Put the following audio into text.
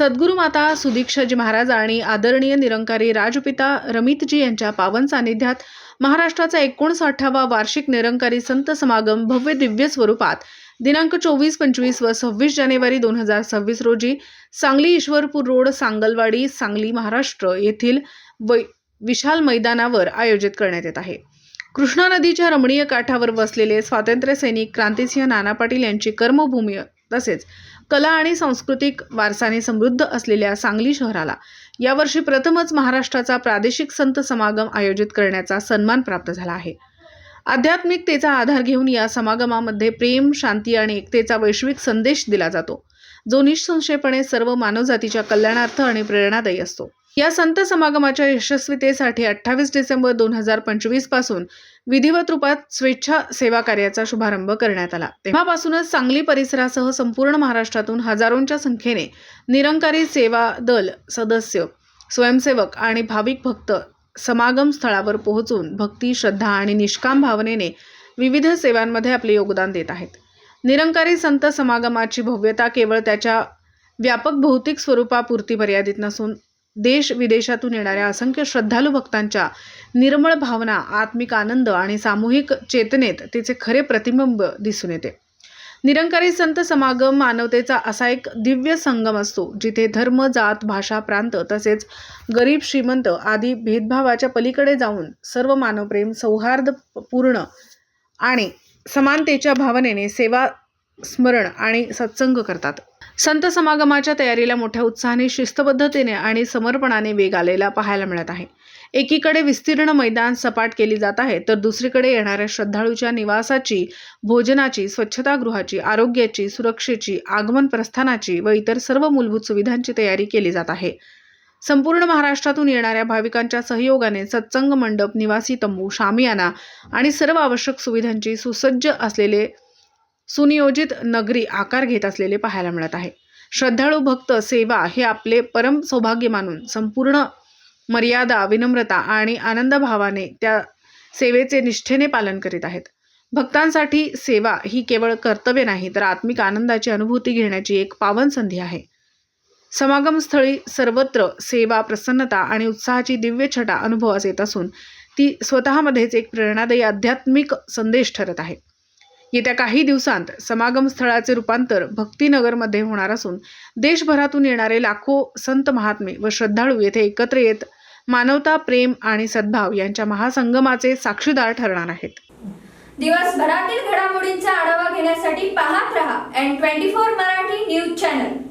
सद्गुरू माता सुदीक्षाजी महाराज आणि आदरणीय निरंकारी राजपिता रमितजी यांच्या पावन सानिध्यात महाराष्ट्राचा एकोणसाठावा वार्षिक निरंकारी संत समागम भव्य दिव्य स्वरूपात दिनांक चोवीस पंचवीस व सव्वीस जानेवारी दोन हजार सव्वीस रोजी सांगली ईश्वरपूर रोड सांगलवाडी सांगली महाराष्ट्र येथील वै विशाल मैदानावर आयोजित करण्यात येत आहे. कृष्णा नदीच्या रमणीय काठावर बसलेले स्वातंत्र्य सैनिक क्रांतिसिंह नाना पाटील यांची कर्मभूमी तसेच कला आणि सांस्कृतिक वारसाने समृद्ध असलेल्या सांगली शहराला यावर्षी प्रथमच महाराष्ट्राचा प्रादेशिक संत समागम आयोजित करण्याचा सन्मान प्राप्त झाला आहे. आध्यात्मिकतेचा आधार घेऊन या समागमामध्ये प्रेम शांती आणि एकतेचा वैश्विक संदेश दिला जातो. जो निःसंशयपणे सर्व मानवजातीच्या कल्याणार्थ आणि प्रेरणादायी असतो. या संत समागमाच्या यशस्वीतेसाठी अठ्ठावीस डिसेंबर दोन हजार पंचवीसपासून विधिवत रूपात स्वेच्छा सेवा कार्याचा शुभारंभ करण्यात आला. तेव्हापासूनच सांगली परिसरासह संपूर्ण महाराष्ट्रातून हजारोंच्या संख्येने निरंकारी सेवा दल सदस्य स्वयंसेवक आणि भाविक भक्त समागम स्थळावर पोहोचून भक्ती श्रद्धा आणि निष्काम भावनेने विविध सेवांमध्ये आपले योगदान देत आहेत. निरंकारी संत समागमाची भव्यता केवळ त्याच्या व्यापक भौतिक स्वरूपापुरती मर्यादित नसून देश विदेशातून येणाऱ्या असंख्य श्रद्धालू भक्तांच्या निर्मळ भावना आत्मिक आनंद आणि सामूहिक चेतनेत तिचे खरे प्रतिबिंब दिसून येते. निरंकारी संत समागम मानवतेचा असा एक दिव्य संगम असतो जिथे धर्म जात भाषा प्रांत तसेच गरीब श्रीमंत आदी भेदभावाच्या पलीकडे जाऊन सर्व मानवप्रेम सौहार्दपूर्ण आणि समानतेच्या भावनेने सेवा स्मरण आणि सत्संग करतात. संत समागमाच्या तयारीला मोठ्या उत्साहाने शिस्तबद्धतेने आणि समर्पणाने वेग आलेला पाहायला मिळत आहे. एकीकडे विस्तीर्ण मैदान सपाट केली जात आहे तर दुसरीकडे येणाऱ्या श्रद्धाळूच्या निवासाची भोजनाची स्वच्छतागृहाची आरोग्याची सुरक्षेची आगमन प्रस्थानाची व इतर सर्व मूलभूत सुविधांची तयारी केली जात आहे. संपूर्ण महाराष्ट्रातून येणाऱ्या भाविकांच्या सहयोगाने सत्संग मंडप निवासी तंबू शामियाना आणि सर्व आवश्यक सुविधांची सुसज्ज असलेले सुनियोजित नगरी आकार घेत असलेले पाहायला मिळत आहे. श्रद्धाळू भक्त सेवा हे आपले परम सौभाग्य मानून संपूर्ण मर्यादा विनम्रता आणि आनंदभावाने त्या सेवेचे निष्ठेने पालन करीत आहेत. भक्तांसाठी सेवा ही केवळ कर्तव्य नाही तर आत्मिक आनंदाची अनुभूती घेण्याची एक पावन संधी आहे. समागमस्थळी सर्वत्र सेवा प्रसन्नता आणि उत्साहाची दिव्य छटा अनुभवास येत असून ती स्वतःमध्येच एक प्रेरणादायी आध्यात्मिक संदेश ठरत आहे. येत्या काही दिवसांत समागम स्थळाचे रूपांतर भक्तीनगरमध्ये होणार असून देशभरातून येणारे लाखो संत महात्मे व श्रद्धाळू येथे एकत्र येत मानवता प्रेम आणि सद्भाव यांच्या महासंगमाचे साक्षीदार ठरणार आहेत. दिवसभरातील घडामोडींचा आढावा घेण्यासाठी पाहत रहा N twenty four Marathi news channel.